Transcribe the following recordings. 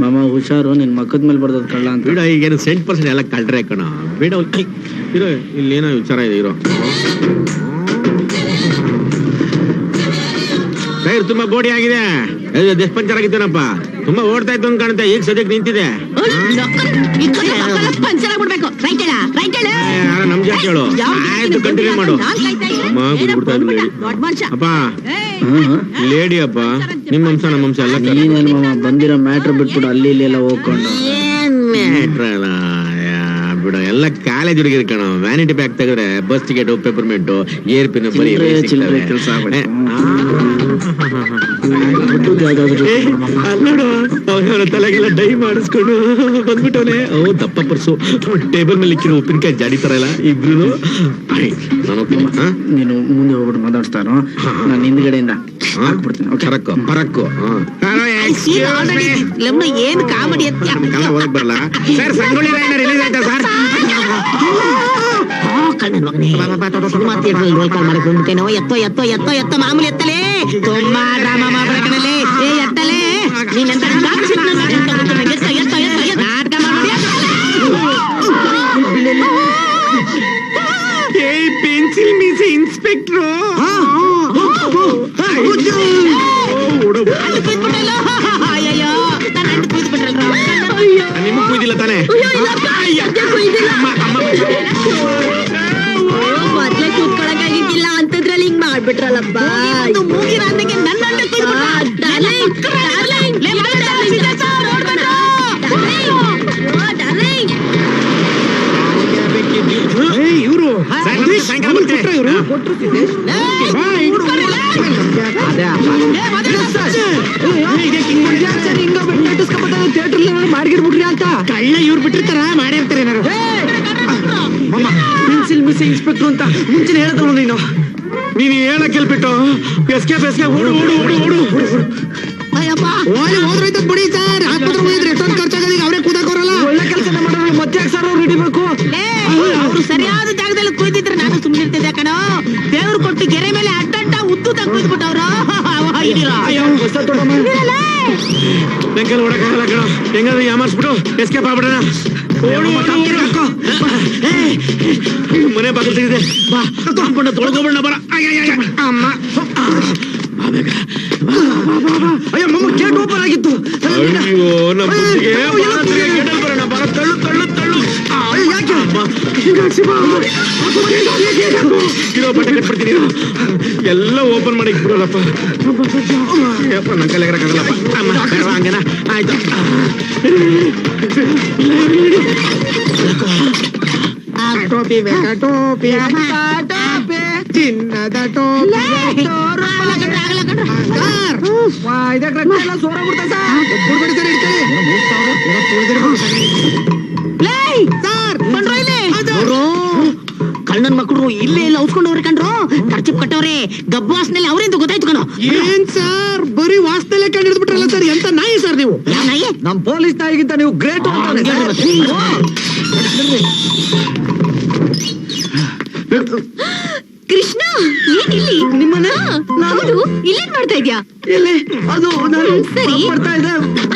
ಮಾಮ ಹುಷಾರು ನಿನ್ ಮಕ್ಕದ ಮೇಲೆ ಬರ್ದದ್ ಕಳ್ಳ ಅಂತ. ಬಿಡ ಈಗೇನು ಸೆಂಟ್ ಪರ್ಸೆಂಟ್ ಎಲ್ಲ ಕಳ್ರೆ ಕಣ. ಬೇಡ ಇರೋ ಇಲ್ಲೇನೋ ವಿಚಾರ ಇದೆ ಇರೋ. ಟೈರ್ ತುಂಬಾ ಗೋಡಿ ಆಗಿದೆ. ಪಂಚರ್ ಆಗಿದ್ದೇನಪ್ಪ. ತುಂಬಾ ಓಡ್ತಾ ಇತ್ತು ಅಂತ ಕಾಣುತ್ತೆ ಈಗ ಸದ್ಯಕ್ಕೆ ನಿಂತಿದೆ. ಪಂಚರ್ ಆಗ್ಬಿಡ್ಬೇಕು. ರೈಟ್ ಹೇಳ ರೈಟ್ ಹೇಳ. ಏ, ನಮ್ ಜಾತಿ ಹೇಳು ಆಯ್ತು ಕಂಟಿನ್ಯೂ ಮಾಡು. ಅಪ್ಪ. ಲೇಡಿ ಅಪ್ಪ ನಿಮ್ಮ ವಂಶ ನಮ್ಮ ವಂಶ ಎಲ್ಲ ನೀನೇನು ಮಾಮ ಬಂದಿರೋ ಮ್ಯಾಟ್ರ್ ಬಿಟ್ಬಿಟ್ಟು ಅಲ್ಲಿ ಇಲ್ಲಿ ಎಲ್ಲ ಹೋಗ್ಕೊಂಡು. ಏನ್ matter? ಅಲ್ಲ? ಬಿಡು ಎಲ್ಲ ಕಾಲೇಜ್ ಹುಡುಗಿರ್ ಕಣ. ವ್ಯಾನಿಟಿ ಬ್ಯಾಗ್ ತೆಗೆದ್ರೆ bus ticket peppermint hairpin ಬರೀ ಕೆಲಸ ಇವೇ ಚಿಲ್ರೆ ಸಿಗ್ತವೆ. ಕೆಲ್ಸ ಆಗ್ಬೇಕು. ಏ, ದುಡ್ಡು ಯಾವ್ದಾದ್ರು ಏ, ಅಲ್ಲ್ ನೋಡು. ಅವನ ತಲೆಗೆಲ್ಲ ಡೈ ಮಾಡಿಸ್ಕೊಂಡು ಬಂದ್ಬಿಟ್ಟವನೇ. ಓ ದಪ್ಪ ಪರ್ಸು. ಟೇಬಲ್ ಮೇಲೆ ಇಕ್ಕಿರೋ ಉಪ್ಪಿನಕಾಯಿ ಜಾಡಿ ತರ ಇಲ್ಲ ಇಬ್ರು ನಾನು ನೀನು ಮುಂದೆ ಹೋಗ್ಬಿಟ್ಟು ಮಾತಾಡ್ತಾರೋ ನಾನು ಹಿಂದ್ಗಡೆಯಿಂದ ಹಾಕ್ಬಿಡ್ತೀನಿ ಓಕೆ ಕರಕ್ಕು ಪರಕ್ಕು ಲೆಮ್ನ ಏನ್ ಕಾಮಿಡಿ ಅಂತ ಕನ್ನಡ ಓದಕ್ ಬರಲ್ಲ. ಸರ್ ಸಂಗೊಳ್ಳಿ ರಾಯಣ್ಣ ರಿಲೀಸ್ ಆಯ್ತಾ ಸರ್ ಕಣ್ಣನ್ ಮಗನೇ. ಸಿನಿಮಾ ಥಿಯೇಟರ್ ರೋಲ್ ಕಾಲ್ ಮಾಡಕ್ ಬಂದ್ಬಿಟ್ಟೇನೋ ಎತ್ತೋ ಎತ್ತೋ ಎತ್ತೋ ಎತ್ತೋ ಮಾಮೂಲಿ ಎತ್ತಲೇ. ತುಂಬಾ ಡ್ರಾಮಾ ಸಾಯಂಕಾಲ ಬರ್ತೀನಿ. ಮಾಡಿರ್ಬಿಡ್ರಿ ಅಂತ. ಕಳ್ಳ ಇವ್ರು ಬಿಟ್ಟಿರ್ತಾರ ಮಾಡಿರ್ತಾರೆ ಪೆನ್ಸಿಲ್ ಮಿಸ್ ಇನ್ಸ್ಪೆಕ್ಟರ್ ಅಂತ ಮುಂಚೆನೆ ಹೇಳಿದ್ರು ನೀನು. ನೀನು ಹೇಳಕ್ ಕೇಳ್ಬಿಟ್ಟು ಎಸ್ಕೆ ಬೆಸ್ಕೆ ಓಡು ಓಡು ಓಡು ಓಡು ಓಲಿ ಹೋದ್ರೈತ ಬಿಡಿ ಸರ್. ಆಸ್ಪತ್ರೆ ಹೋಗಿದ್ರೆ ಎಷ್ಟೊಂದು ಖರ್ಚಾಗದ ಈಗ ಅವರೇ ಕೂದಕೋರಲ್ಲ ಒಳ್ಳೆ ಕೆಲಸ ಮಾಡೋರು ಮತ್ತೆ ಯಾಕೆ ಸರ್ ಅವ್ರು ಹಿಡಿಬೇಕು ಅವರು ಸರಿಯಾದ ಜಾಗದಲ್ಲಿ ಕುಯ್ದಿದ್ರೆ ನಾನು ಸುಮ್ಮನಿರ್ತಿದ್ದೆ ಕಣ. ದೇವ್ರು ಕೊಟ್ಟು ಗೆರೆ ಮೇಲೆ ಅಡ್ಡಡ್ಡ ಉದ್ದು ತೊಡಮ್ಮ ಬೆಂಕಲ್ ಓಡಕ್ಕಾಗಲ್ಲ ಕಣ. ಹೆಂಗಾದ್ರೆ ಯಾಮಾರ್ಸ್ಬಿಟ್ಟು ಎಸ್ಕೇಪ್ ಆಗ್ಬಿಡೋಣ. ಮನೆ ಬಾಗಿಲು ತೆಗಿದೆ ಬಾ. ಕಾಂಪೌಂಡ್ ತೊಳ್ಕೊಬಿಡೋಣ ಬರ. ಅಮ್ಮ. ಅಯ್ಯೋ ಮಮ್ಮ ಗೇಟ್ ಓಪನ್ ಆಗಿತ್ತು ಅಯ್ಯೋ ನಮ್ಮ ಬುದ್ಧಿಗೆ ಅಯ್ಯೋ, ಬಾ, ತಿರ್ಗಾ ಗೇಟಲ್ಲಿ ಬರೋಣ ಬರ ತಳ್ಳು ತಳ್ಳು ತಳ್ಳು ಆ, ಅಯ್ಯೋ, ಯಾಕೆ? ಅಮ್ಮ. ಇರೋ ಬಟ್ಟೆ ಕಟ್ಬಿಡ್ತೀನಿ ಇರು. ಎಲ್ಲ ಓಪನ್ ಮಾಡಿ ಬಿಡೋಲ್ಲಪ್ಪ ಯಪ್ಪ ನನ್ನ ಕೈಲಿ ಅಮ್ಮ ಹಂಗೇನಾ ಆಯ್ತು ಟೋಪಿ ಬೇಕಾ ಟೋಪಿ ಟೋಪಿ ಚಿನ್ನದ ಟೋಪಿ ಇದಕ್ಕೆ ರಕ್ತ ಎಲ್ಲ ಸೋರ ಬಿಡ್ತಾ ಸರ್ ಸರ್ ಕಣ್ಣನ್ ಮಕ್ಕಳು ಇಲ್ಲೇ ಇಲ್ಲ ಉಸ್ಕೊಂಡವ್ರೆ ಕಂಡ್ರು ಖರ್ಚಿಪ್ ಕಟ್ಟವ್ರೆ ಗಬ್ಬು ವಾಸನೆಲ್ಲ ಅವ್ರೆಂದು ಗೊತ್ತಾಯ್ತು ಕಣೋ ಏನ್ ಸರ್ ಬರೀ ವಾಸನೆಲ್ಲೇ ಕಂಡು ಹಿಡಿದ್ಬಿಟ್ರಲ್ಲ ಸರ್ ಎಂತ ನಾಯಿ ಸರ್ ನೀವು ನಾಯಿ? ನಮ್ ಪೊಲೀಸ್ ನಾಯಿಗಿಂತ ನೀವು ಗ್ರೇಟ್ ಕೃಷ್ಣ ಇದ್ಯಾ ಇಲ್ಲಿ ಅದು ನಾನು ಸರಿ. ಬರ್ತಾ ಇದ್ದೆ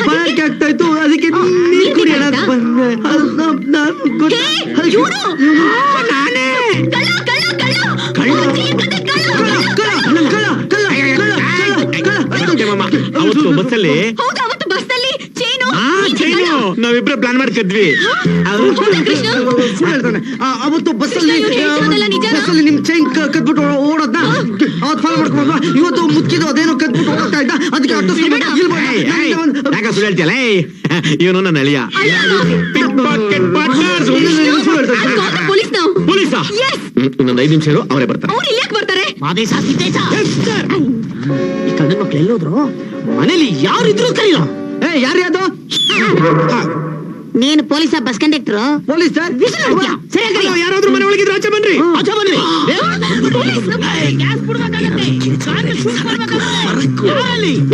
ಬಾಯಕ್ಕೆ ಆಗ್ತಾ ಇತ್ತು ಅದಕ್ಕೆ ನೀರ್ ಕುಡಿಯೋಣ ಅಂತ ಬಂದೆ ಅದು ನಾನ್- ನಾನು ಗೊತ್ತ- ಹೇ, ಇವ್ನು! ನಾನೇ ಕಳ್ಳ ಕಳ್ಳ ಕಳ್ಳ ಕಳ್ಳ? ಅಜ್ಜಿ ಕತೆ ಕಳ್ಳ ಕಳ್ಳ, ಕಳ್ಳ, ಕಳ್ಳ, ಕಳ್ಳ, ಕಳ್ಳ, ಕಳ್ಳ, ಕಳ್ಳ. ಓಕೆ ಮಾಮ ಅವತ್ತು ಬಸ್ಸಲ್ಲಿ ನಾವಿಬ್ರು ಪ್ಲಾನ್ ಮಾಡ್ಕಿದ್ವಿ ಅವತ್ತು ಬಸ್ಸಲ್ಲಿ ನಿಮ್ ಚೈನ್ ಕದ್ಬಿಟ್ಟು ಓಡೋದ್ನ? ಅವತ್ತು ಫಾಲೋ ಮಾಡ್ಕೊಂಡ್ವಾ ಇವತ್ತು ಮುಚ್ಚಿದ್ದು ಅದೇನೋ ಕದ್ಬಿಟ್ಟು ಓಡ್ತಾ ಇದ್ದ? ಅದಕ್ಕೆ ಆಟೋ ಸುಳ್ಳು ಹೇಳ್ತೀಯಲ್ಲ ಇವನು ನನ್ನ ಅಳಿಯ. ಐದು ನಿಮಿಷ ಅವರೇ ಬರ್ತಾರೆ. ಬರ್ತಾರೆ? ಈ ಕಣ್ಣನ್ ಮಕ್ಳು ಎಲ್ಲೋದ್ರು ಮನೇಲಿ ಯಾರಿದ್ರು ಕರೀಲ ಏ ಯಾರ್ಯಾದು ನೀನು police bus conductor police sir? ಯಾರಾದ್ರೂ ಮನೆ ಒಳಗಿದ್ರೆ ಆಚೆ ಬನ್ರಿ ಆಚೆ ಬನ್ರಿ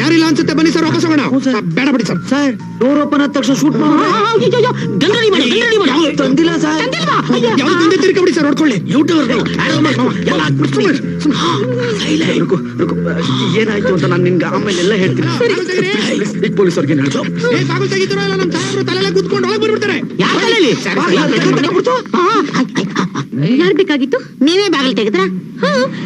ಯಾರಿಲ್ಲ? ಅನ್ಸುತ್ತೆ ಬನ್ನಿ ಸರ್ ವಾಪಸ್ ಹೋಗೋಣ. ಬೇಡ ಬಿಡಿ ಸರ್. ಸರ್. ಡೋರ್ ಓಪನ್ ಆದ ತಕ್ಷಣ ಶೂಟ್ ತಂದಿಲ್ಲ ಸರ್? ಯಾವ ತಂದೆ ತಿರ್ಕ ಬಿಡಿ ಸರ್ ಹೊಡ್ಕೊಳ್ಳಿ. ಏನಾಯ್ತು ಅಂತ ನಾನು ನಿನ್ಗೆ ಆಮೇಲೆ ಎಲ್ಲ ಹೇಳ್ತೀನಿ ಪೊಲೀಸ್ ಅವ್ರಿಗೆ ಹೇಳ್ತು ಇಲ್ಲ? ನಮ್ಮ ಸಾಹೇಬ್ರು ತಲೆಲ್ಲ ಕೂತ್ಕೊಂಡು. ಯಾರ ಬೇಕಾಗಿತ್ತು ನೀವೇ ಬಾಗಿಲು ತೆಗೆದ್ರ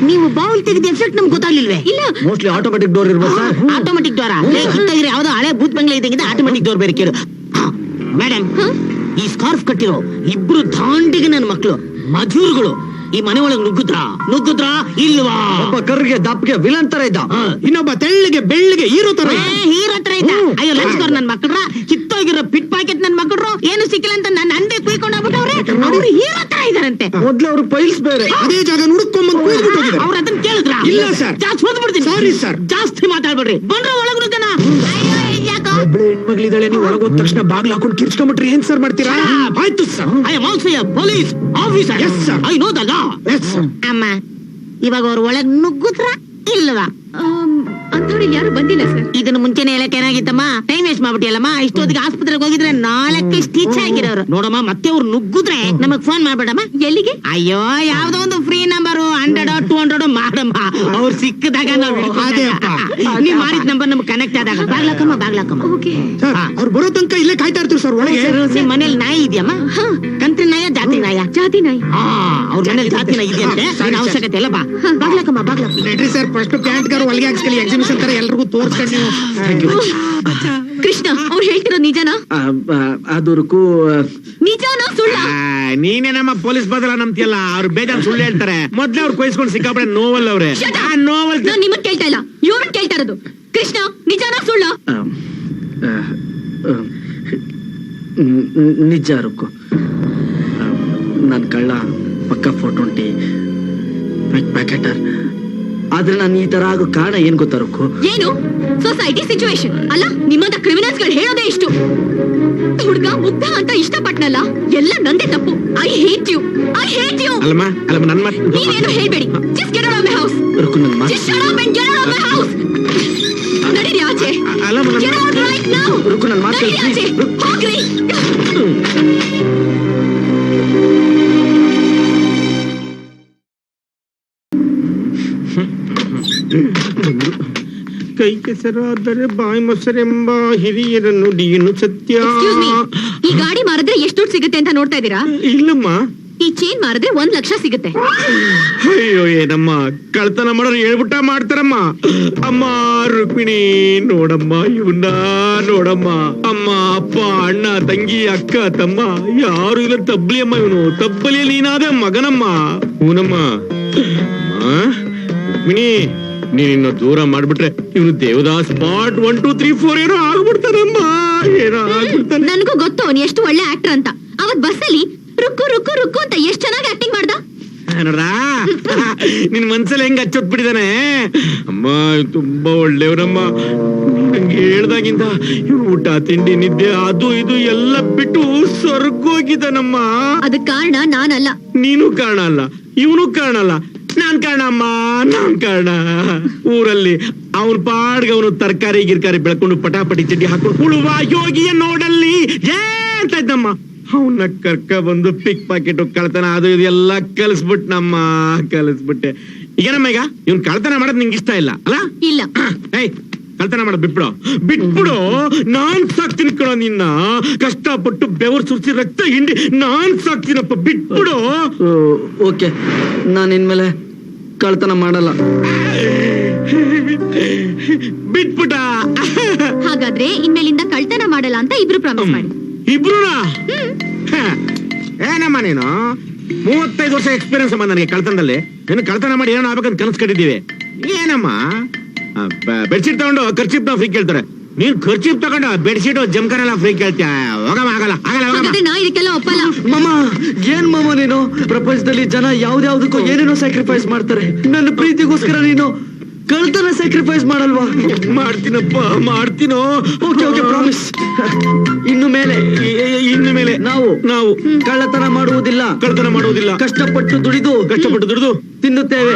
ನೀವು ಬಾಗಿಲು ತೆಗೆದ ಎಫೆಕ್ಟ್ ನಮ್ಗೆ ಗೊತ್ತಾಗ್ಲಿಲ್ವೇ ಇಲ್ಲ ಮೋಸ್ಟ್ಲಿ ಆಟೋಮೆಟಿಕ್ ಡೋರ್ ಇರ್ಬೋದು ಆಟೋಮೆಟಿಕ್ ಡೋರ ಕಿತ್ತಾಗಿರಿ ಯಾವ್ದೋ ಹಳೆ ಬೂತ್ ಬಂಗ್ಲೆ ಇದ್ದಂಗಿದೆ ಆಟೋಮೆಟಿಕ್ ಡೋರ್ ಬೇರೆ ಕೇಳು ಮೇಡಮ್ ಈ ಸ್ಕಾರ್ಫ್ ಕಟ್ಟಿರೋ ಇಬ್ರು ದಾಂಡಿಗೆ ನನ್ನ ಮಕ್ಕಳು ಮಜೂರ್ಗಳು ಈ ಮನೆ ಒಳಗೆ ನುಗ್ಗುದ್ರ? ನುಗ್ಗುದ್ರ? ಇಲ್ವಾ? ಒಬ್ಬ ಕರ್ಗೆ ದಪ್ಪಗೆ ವಿಲನ್ ತರ ಇದ್ದ. ಇನ್ನೊಬ್ಬ ತೆಳ್ಳಿಗೆ ಬೆಳ್ಳಿಗೆ ಹೀರೋ ತರ ಹೀರೋ ತರ ಇದ್ದ. ಅಯ್ಯೋ ಲಂಚ್ಕೋರ್ ನನ್ ಮಕ್ಕಳ್ರ ಕಿತ್ತೋಗಿರೋ ಪಿಟ್ ಪಾಕೆಟ್ ನನ್ ಮಕ್ಕಳ್ರು ಏನು ಸಿಕ್ಕಿಲ್ಲ ಅಂತ ನನ್ನ ಅಂದೆ ಕುಯ್ಕೊಂಡು ಹೋಗ್ಬಿಟ್ಟವ್ರೆ? ಅವ್ರು ಹೀರೋ ತರ ಇದಾರಂತೆ ಮೊದ್ಲು ಅವ್ರು ಪೈಲ್ಸ್ ಬೇರೆ. ಅದೇ ಜಾಗ ನುಡ್ಕೊಂಡ್ಬಂದು ಹೋಗಿದ್ದಾರೆ ಅವ್ರ ಅದನ್ನ ಕೇಳಿದ್ರ? ಇಲ್ಲ, ಸರ್. ಜಾಸ್ತಿ ಓದ್ಬಿಡ್ತೀನಿ. ಸಾರಿ ಸರ್ ಜಾಸ್ತಿ ಮಾತಾಡ್ಬೇಡ್ರಿ. ಬಂದ್ರೆ ಒಳಗ್ ನುಗ್ಗನ ಒಬ್ಳೆ ಹೆಣ್ಮಗಳಿದ್ದಾಳೆ ನೀವು ಒಳಗೋದ ತಕ್ಷಣ ಬಾಗ್ಲು ಹಾಕೊಂಡು ಕಿರ್ಚ್ಕೊಂಡ್ಬಿಟ್ರಿ. ಏನ್ ಸರ್ ಮಾಡ್ತೀರಾ? ಆಯ್ತು sir. I am also a police officer yes sir I know the law yes sir ಅಮ್ಮ ಇವಾಗ ಅವ್ರ ಒಳಗ್ ನುಗ್ಗುದ್ರ ಇಲ್ವಾ? ಅಂಥವ್ರು ಯಾರು ಬಂದಿಲ್ಲ ಸರ್. ಇದನ್ನ ಮುಂಚೆನೆ ಹೇಳಕ್ ಏನಾಗಿತ್ತಮ್ಮ? Time waste ಮಾಡ್ಬಿಟ್ಟಿಯಲ್ಲಮ್ಮ? ಇಷ್ಟೊತ್ತಿಗೆ ಆಸ್ಪತ್ರೆಗೆ ಹೋಗಿದ್ರೆ ನಾಲ್ಕು ಸ್ಟಿಚ್ ಆಗಿರೋರು. ನೋಡಮ್ಮ ಮತ್ತೆ ಅವ್ರು ನುಗ್ಗುದ್ರೆ ನಮಗ್ ಫೋನ್ ಮಾಡ್ಬೇಡಮ್ಮ. ಎಲ್ಲಿಗೆ? ಅಯ್ಯೋ ಯಾವ್ದೋ ಒಂದು free number hundred two hundred ಮಾಡಮ್ಮ. ಅವ್ರು ಸಿಕ್ಕಿದಾಗ ನಾವು. ನೀವ್ ಮಾಡಿದ ನಂಬರ್ ನಮ್ಗೆ ಕನೆಕ್ಟ್ ಆದಾಗ. ಬಾಗ್ಲಕ್ಕಮ್ಮ ಬಾಗ್ಲಕ್ಕಮ್ಮ. ಓಕೆ. ಅವ್ರು ಬರೋ ತನಕ ಇಲ್ಲೇ ಕಾಯ್ತಾ ಇರ್ತೀವಿ ಸರ್ ಒಳಗೆ. ನಿಮ್ ಮನೇಲಿ ನಾಯಿ ಇದೆಯಮ್ಮ? ಹಾ. ಕಂತ್ರಿ ನಾಯ ಜಾತಿ ನಾಯ? ಜಾತಿ ನಾಯಿ. ಆ ಅವ್ರ ಮನೇಲಿ ಜಾತಿ ನಾಯಿ ಇದೆಯಂತೆ. ಅವಶ್ಯಕತೆ ಇಲ್ಲ ಬಾ. ಬಾಗ್ಲಕ್ಕಮ್ಮ ಬಾಗ್ಲಕ್ಕ ಸರ್ ಫಸ್ಟ್ ಪ್ಯಾಂಟ್ ಗಾರು ಹೊಲಿಗೆ ಹಾಕ್ಸ್ಕೊಳ್ಳಿ ಎಕ್ಸಿಬಿಷನ್ ತರ ಎಲ್ರಿಗೂ ತೋರ್ಸ್ಕೊಂಡು ನೀವು. ಕೃಷ್ಣ ಅವ್ರು ಹೇಳ್ತಿರೋ ನಿಜನಾ? ಅದು ರುಕು ನಿಜನಾ ಸುಳ್ಳ? ನೀನೇ ನಮ್ಮ ಪೊಲೀಸ್ ಬದಲ ನಂಬ್ತಿಯಲ್ಲ ಅವ್ರು ಬೇಜಾರ್ ಸುಳ್ಳು ಹೇಳ್ತಾರೆ. ಮೊದ್ಲೇ ಅವ್ರು ಕೊಯ್ಸ್ಕೊಂಡು ಸಿಕ್ಕಾಪಡೆ ನೋವಲ್ ಅವ್ರೆ. ಆ ನೋವಲ್ ನಾನ್ ನಿಮ್ಮನ್ ಕೇಳ್ತಾ ಇಲ್ಲ. ಇವ್ರನ್ ಕೇಳ್ತಾ ಇರೋದು. ಕೃಷ್ಣ ನಿಜನಾ ಸುಳ್ಳ? ನಿಜ ರುಕು ನನ್ನ ಕಳ್ಳ ಪಕ್ಕ ಫೋರ್ ಟ್ವೆಂಟಿ ಪ್ಯಾಕೆಟರ್ ಆದ್ರೆ ನಾನು ಈ ತರ ಆಗೋ ಕಾರಣ ಏನ್ ಗೊತ್ತಾ ರುಕು ಏನು ಸೊಸೈಟಿ ಸಿಚುವೇಶನ್ ಅಲ್ಲ ನಿಮ್ಮಂತ ಕ್ರಿಮಿನಲ್ಸ್ಗಳು ಹೇಳೋದೇ ಇಷ್ಟು ಹುಡುಗ ಮುಗ್ಧ ಅಂತ ಇಷ್ಟಪಟ್ನಲ್ಲ ಎಲ್ಲ ನಂದೇ ತಪ್ಪು I hate you I hate you ಅಲ್ಲಮ್ಮ ಅಲ್ಲಮ್ಮ ನನ್ನ ಮಾತು ನೀವೇನು ಹೇಳ್ಬೇಡಿ just get out of my house ರುಕು ನನ್ನ ಮಾತು just shut up and get out of my house ನಡೀರಿ ಆಚೆ ಅಲ್ಲಮ್ಮ ಗೆಟ್ ಔಟ್ ರೈಟ್ ನೌ ರುಕು ನನ್ನ ಮಾತು ಹೋಗ್ರಿ ಕೈ ಕೆಸರಾದರೆ ಬಾಯಿ ಮೊಸರೆಂಬ ಹಿರಿಯರ ನುಡಿಯನ್ನು ಸತ್ಯ. ಈ ಗಾಡಿ ಮಾರಿದ್ರೆ ಎಷ್ಟು ದುಡ್ಡು ಸಿಗುತ್ತೆ ಅಂತ ನೋಡ್ತಾ ಇದ್ದೀರಾ? ಇಲ್ಲಮ್ಮ. ಈ ಚೇನ್ ಮಾರಿದ್ರೆ ಒಂದ್ ಲಕ್ಷ ಸಿಗುತ್ತೆ. ಅಯ್ಯೋ ಏನಮ್ಮ ಕಳ್ತನ ಮಾಡೋರು ಹೇಳ್ಬಿಟ್ಟ ಮಾಡ್ತಾರಮ್ಮ. ಅಮ್ಮ ರುಕ್ಮಿಣಿ ನೋಡಮ್ಮ ಇವನ್ನ ನೋಡಮ್ಮ. ಅಮ್ಮ ಅಪ್ಪ ಅಣ್ಣ ತಂಗಿ ಅಕ್ಕ ತಮ್ಮ ಯಾರು ಇಲ್ಲ ತಬ್ಬಲಿ ಅಮ್ಮ ಇವನು. ತಬ್ಬಲಿ ನೀನಾದ ಮಗನಮ್ಮ. ಹೂನಮ್ಮ. ಅಮ್ಮ, ರುಕ್ಮಿಣಿ ನೀನಿನ್ನ ದೂರ ಮಾಡ್ಬಿಟ್ರೆ ಇವನು Devdas part one two three four ಏನೋ ಆಗ್ಬಿಡ್ತಾನಮ್ಮ. ಏನೋ ಆಗ್ಬಿಡ್ತಾನೆ. ನನಗೂ ಗೊತ್ತು ಅವನು ಎಷ್ಟು ಒಳ್ಳೆ ಆಕ್ಟರ್ ಅಂತ. ಅವತ್ ಬಸ್ಸಲ್ಲಿ ರುಕ್ಕು ರುಕ್ಕು ರುಕ್ಕು ಅಂತ ಎಷ್ಟು ಚೆನ್ನಾಗಿ ಆಕ್ಟಿಂಗ್ ಮಾಡ್ದ. ನೋಡ್ರಾ ನಿನ್ ಮನ್ಸಲ್ಲಿ ಹೆಂಗ್ ಹಚ್ಚೊತ್ ಬಿಟ್ಟಿದಾನೆ? ಅಮ್ಮ ತುಂಬಾ ಒಳ್ಳೆಯವ್ರಮ್ಮ. ನಂಗೆ ಹೇಳ್ದಾಗಿಂದ ಇವ್ರು ಊಟ ತಿಂಡಿ ನಿದ್ದೆ ಅದು ಇದು ಎಲ್ಲ ಬಿಟ್ಟು ಸ್ವರ್ಗೋಗಿದ್ದಾನಮ್ಮ ಅದಕ್ ಕಾರಣ ನಾನಲ್ಲ. ನೀನು ಕಾರಣ ಅಲ್ಲ ಇವನು ಕಾರಣ ಅಲ್ಲ. ನಾನ್ ಕಾರಣ ಅಮ್ಮ ನಾನ್ ಕಾರಣ. ಊರಲ್ಲಿ ಅವ್ರ ಪಾಡ್ಗೆ ಅವನು ತರಕಾರಿ ಗಿರ್ಕಾರಿ ಬೆಳ್ಕೊಂಡು ಪಟಾಪಟಿ ಚಡ್ಡಿ ಹಾಕೊಂಡು ಉಳುವ ಯೋಗಿಯ ನೋಡಲ್ಲಿ. ಅಂತ ಇದ್ದಮ್ಮ ಅವನ್ನ ಕರ್ಕ ಬಂದು ಪಿಕ್ ಪಾಕೆಟ್ ಕಳ್ತನ ಅದು ಇದೆಲ್ಲ ಎಲ್ಲ ಕಲಿಸ್ಬಿಟ್ನಮ್ಮ ಕಲಿಸ್ಬಿಟ್ಟೆ. ಈಗೇನಮ್ಮ ಈಗ? ಇವ್ನ್ ಕಳ್ತನ ಮಾಡೋದ್ ನಿಂಗೆ ಇಷ್ಟ ಇಲ್ಲ ಅಲ್ಲ? ಇಲ್ಲ. ಏಯ್ ಕಳ್ತನ ಮಾಡ ಬಿಟ್ಬಿಡು. ಬಿಟ್ಬಿಡು. ನಾನ್ ಸಾಕ್ತೀನಿ ಕಣ ನಿನ್ನ. ಕಷ್ಟಪಟ್ಟು ಬೆವರು ಸುರಿಸಿ ರಕ್ತ ಹಿಂಡಿ ನಾನ್ ಸಾಕ್ತೀನಪ್ಪ ಬಿಟ್ಬಿಡು. ಓಕೆ. ನಾನು ಇನ್ಮೇಲೆ ಕಳ್ತನ ಮಾಡಲ್ಲ. ಬಿಟ್ಬಿಟ ಹಾಗಾದ್ರೆ ಇನ್ಮೇಲಿಂದ ಕಳ್ತನ ಮಾಡಲ್ಲ ಅಂತ ಇಬ್ರು ಪ್ರಾಮಿಸ್ ಮಾಡಿ. ಇಬ್ರುನಾ? ಹ. ಏನಮ್ಮ ನೀನು ಮೂವತ್ತೈದು ವರ್ಷ ಎಕ್ಸ್ಪೀರಿಯನ್ಸ್ ಅಮ್ಮ ನನಗೆ ಕಳ್ತನದಲ್ಲಿ. ನೀನು ಕಳ್ತನ ಮಾಡಿ ಏನೋ ಆಗ್ಬೇಕಂತ ಕನಸು ಕಟ್ಟಿದ್ದೀವಿ. ಏನಮ್ಮ? ಬೆಡ್ಶೀಟ್ ತಗೊಂಡು ಖರ್ಚಿಪ್ ಫ್ರೀ ಕೇಳ್ತಾರೆ. ನೀನ್ ಖರ್ಚಿಪ್ ತಗೊಂಡು ಬೆಡ್ಶೀಟ್ ಜಮ್ಕರೆಲ್ಲ ಫ್ರೀ ಕೇಳ್ತೀಯ? ಹೋಗಮ್ಮ ಆಗಲ್ಲ ಆಗಲ್ಲ ಹೋಗಮ್ಮ. ಹಾಗಾದ್ರೆ ನಾ ಇದಕ್ಕೆಲ್ಲ ಒಪ್ಪಲ್ಲ. ಮಮ್ಮ ಏನ್ ಮಮ್ಮ ನೀನು? ಪ್ರಪಂಚದಲ್ಲಿ ಜನ ಯಾವ್ದ್ಯಾವ್ದಕ್ಕೂ ಏನೇನೋ ಸ್ಯಾಕ್ರಿಫೈಸ್ ಮಾಡ್ತಾರೆ. ನನ್ನ ಪ್ರೀತಿಗೋಸ್ಕರ ನೀನು ಕಳ್ತನ ಸ್ಯಾಕ್ರಿಫೈಸ್ ಮಾಡಲ್ವಾ? ಮಾಡ್ತೀನಪ್ಪ ಮಾಡ್ತೀನೋ? ಓಕೆ ಓಕೆ ಪ್ರಾಮಿಸ್ ಇನ್ನು ಮೇಲೆ ಇನ್ನು ಮೇಲೆ ನಾವು ನಾವು ಕಳ್ಳತನ ಮಾಡುವುದಿಲ್ಲ. ಕಳ್ಳತನ ಮಾಡುವುದಿಲ್ಲ. ಕಷ್ಟಪಟ್ಟು ದುಡಿದು ಕಷ್ಟಪಟ್ಟು ದುಡಿದು ತಿನ್ನುತ್ತೇವೆ.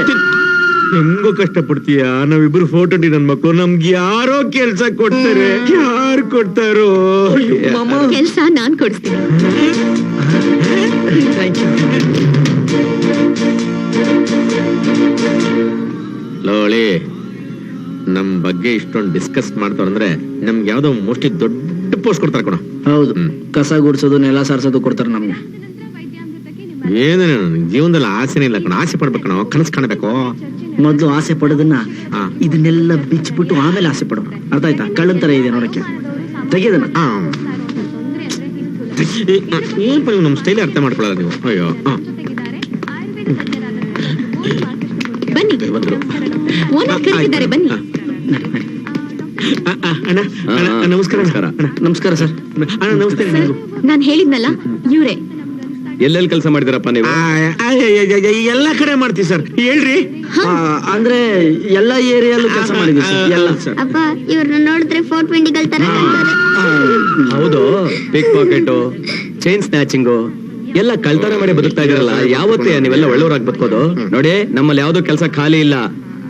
ಹೆಂಗೋ ಕಷ್ಟಪಡ್ತೀಯ? ನಾವಿಬ್ರು ಫೋಟೋ ನನ್ ಮಕ್ಕಳು ನಮ್ಗೆ ಯಾರೋ ಕೆಲ್ಸ ಕೊಡ್ತಾರೆ. ಯಾರು ಕೊಡ್ತಾರೋ? ಕೆಲ್ಸ ನಾನ್ ಕೊಡ್ತೀನಿ ಥ್ಯಾಂಕ್ ಯು ಲೋಳಿ ನಮ್ ಬಗ್ಗೆ ಇಷ್ಟೊಂದು ಡಿಸ್ಕಸ್ ಮಾಡ್ತಾರಂದ್ರೆ ನಮ್ಗೆ ಯಾವ್ದೋ ಮೋಸ್ಟ್ಲಿ ದೊಡ್ಡ ಪೋಸ್ಟ್ ಕೊಡ್ತಾರೆ ಕಣ ಹೌದು. ಕಸ ಗುಡ್ಸೋದು ನೆಲ ಸಾರ್ಸೋದು ಕೊಡ್ತಾರೆ ನಮ್ಗೆ. ಏನೇನು ಜೀವನದಲ್ಲಿ ಆಸೆನೇ ಇಲ್ಲ ಕಣ. ಆಸೆ ಪಡ್ಬೇಕು ನಾವು ಕನಸು ಕಾಣಬೇಕು? ಮೊದ್ಲು ಆಸೆ ಪಡೋದನ್ನ. ಇದನ್ನೆಲ್ಲ ಬಿಚ್ಚಿಬಿಟ್ಟು ಆಮೇಲೆ ಆಸೆ ಪಡೋಣ ಅರ್ಥ ಆಯ್ತಾ ಕಳ್ಳನ್ ತರ ಇದೆ ನೋಡಕ್ಕೆ. ತೆಗೆದನ್ನ ಆ. ಏ, ಆ, ಏನ್ ಪಾ ಸ್ಟೈಲ್ ಅರ್ಥ ಮಾಡ್ಕೊಳ್ಳೋದು ನೀವು? ಅಯ್ಯೋ. ಬನ್ನಿ. ಓನರ್ ಬನ್ನಿ. ಅಣ್ಣ ಅಣ್ಣ, ನಮಸ್ಕಾರ ನಮಸ್ಕಾರ. ಅಣ್ಣ ನಮಸ್ಕಾರ ಸರ್. ಅಣ್ಣ ನಮಸ್ತೆ ಸರ್ ನಾನ್ ಹೇಳಿದ್ನಲ್ಲ ಇವ್ರೆ. ಎಲ್ಲೆಲ್ಲಿ ಕೆಲಸ ಮಾಡಿದಿರಪ್ಪ ನೀವು? ಎಲ್ಲಾ ಕಡೆ ಮಾಡ್ತೀವಿ ಸರ್. ಹೇಳ್ರಿ. ಅಂದ್ರೆ ಎಲ್ಲ ಏರಿಯಾಲೂ ಕೆಲಸ ಮಾಡಿದ್ವಿ ಸರ್ ಎಲ್ಲ ಸರ್. ಅಪ್ಪ ಇವ್ರನ್ನ ನೋಡಿದ್ರೆ ಫೋರ್ ತರ ಕಾಣ್ತಾರೆ. ಹೌದು ಪಿಕ್ ಪಾಕೆಟ್ ಚೈನ್ ಸ್ನ್ಯಾಚಿಂಗು ಎಲ್ಲ ಕಳ್ತನ ಮಾಡಿ ಬದುಕ್ತಾ ಇದ್ರಲ್ಲ ಯಾವತ್ತೇ ನೀವೆಲ್ಲ ಒಳ್ಳೆಯವ್ರಾಗಿ ಬದುಕೋದು. ನೋಡಿ ನಮ್ಮಲ್ಲಿ ಯಾವ್ದೋ ಕೆಲಸ ಖಾಲಿ ಇಲ್ಲ.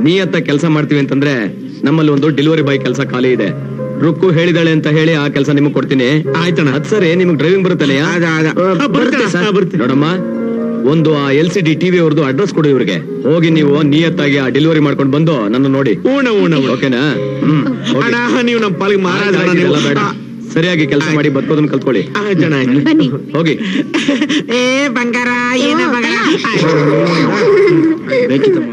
ನೀ ಅತ್ತ ಕೆಲಸ ಮಾಡ್ತೀವಿ ಅಂತಂದ್ರೆ ನಮ್ಮಲ್ಲಿ ಒಂದು ಡೆಲಿವರಿ ಬಾಯ್ ಕೆಲಸ ಖಾಲಿ ಇದೆ. ರುಕ್ಕು ಹೇಳಿದಾಳೆ ಅಂತ ಹೇಳಿ ಆ ಕೆಲಸ ನಿಮಗೆ ಕೊಡ್ತೀನಿ. ಆಯ್ತಣ್ಣ ಅದ್ ಸರಿ ನಿಮ್ಗೆ ಡ್ರೈವಿಂಗ್ ಬರುತ್ತಲ್ಲ ಅದ, ಅದ. ಬರುತ್ತೆ ಸರ್. ಬರುತ್ತೆ ನೋಡಮ್ಮ ಒಂದು ಆ ಎಲ್ ಸಿ ಡಿ ಟಿವಿ ಅವ್ರದ್ದು ಅಡ್ರೆಸ್ ಕೊಡು ಇವ್ರಿಗೆ. ಹೋಗಿ ನೀವು ನಿಯತ್ತಾಗಿ ಆ ಡೆಲಿವರಿ ಮಾಡ್ಕೊಂಡು ಬಂದು ನನ್ನ ನೋಡಿ. ಊಣ ಊಣ. ಓಕೆನಾ ಹ್ಮ್ ಹೋಗಿ. ಅಣ್ಣ ನೀವು ನಮ್ಮ ಪಾಲಿಗೆ ಮಹಾರಾಜ ಇದೆಲ್ಲ ಬೇಡ. ಸರಿಯಾಗಿ ಕೆಲಸ ಮಾಡಿ ಬದುಕೋದನ್ನ ಕಲ್ತ್ಕೊಳ್ಳಿ. ಜನ ಆಯ್ತು. ಬನ್ನಿ. ಹೋಗಿ. ಏ ಬಂಗಾರ ಏನ ಬಂಗಾರ? ಬೇಕಿತ್ತಮ್ಮ.